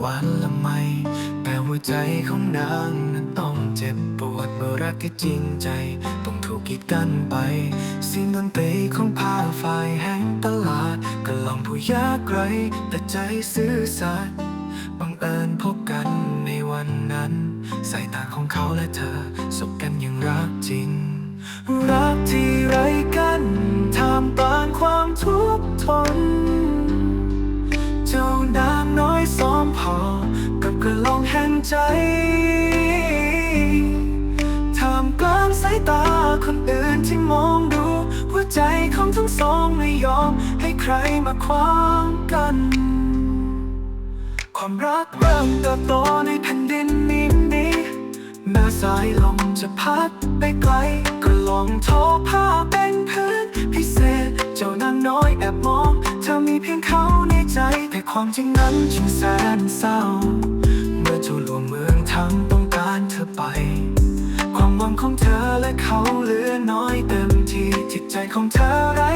หวานละไม แต่หัวใจของนางนั้นต้องเจ็บปวดเมื่อรักที่จริงใจ ต้องถูกกีดกันไป สิ่งดนตรีของผ้าฝ่ายแห่งตลาดก็ลองผู้ยากไร แต่ใจซื่อสัตย์บังเอิญพบกันในวันนั้น สายตาของเขาและเธอสบกันอย่างรักจริง รักที่ไรกันทำตานความทุกข์ทน ใจท่ามกลางสายตาคนอื่นที่มองดู หัวใจของทั้งสองไม่ยอมให้ใครมาขวางกัน ความรักเริ่มเติบโตในแผ่นดินนี้นี้แม้สายลมจะพัดไปไกล ก็ลองทอผ้าเป็นพื้นพิเศษ เจ้านางน้อยแอบมอง เธอมีเพียงเขาในใจ แต่ความจริงนั้นจึงแสนเศร้า เจ้าลวงเมืองทำต้องการเธอไป ความหวังของเธอและเขาเหลือน้อยเต็มที่จิตใจของเธอไร้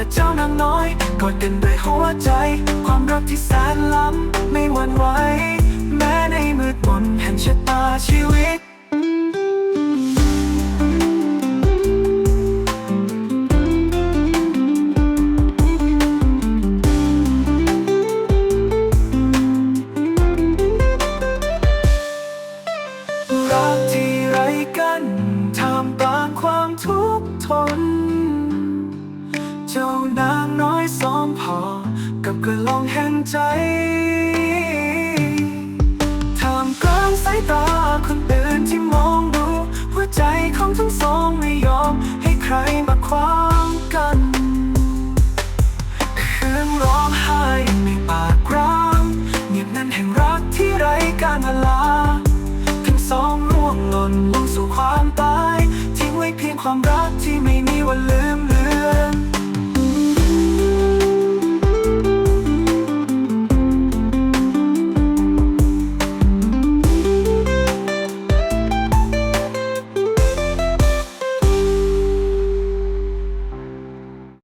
และเจ้านางน้อยกอดกันด้วยหัวใจ ความรักที่แสนล้ำไม่หวั่นไหวแม้ในมืดมนแห่งชะตาชีวิตรักที่ไรกันท่ามกลางความทุกข์ทน พอ กับกระลองแห่งใจท่ามกลางสายตาคนอื่นที่มองดู หัวใจของทั้งสองไม่ยอม ให้ใครมาขวางกันคืนร้องไห้ไม่ปากร้างเงียบนั้นแห่งรักที่ไร้การเวลา ทั้งสองร่วงหล่นลงสู่ความตาย ทิ้งไว้เพียงความรักที่ไม่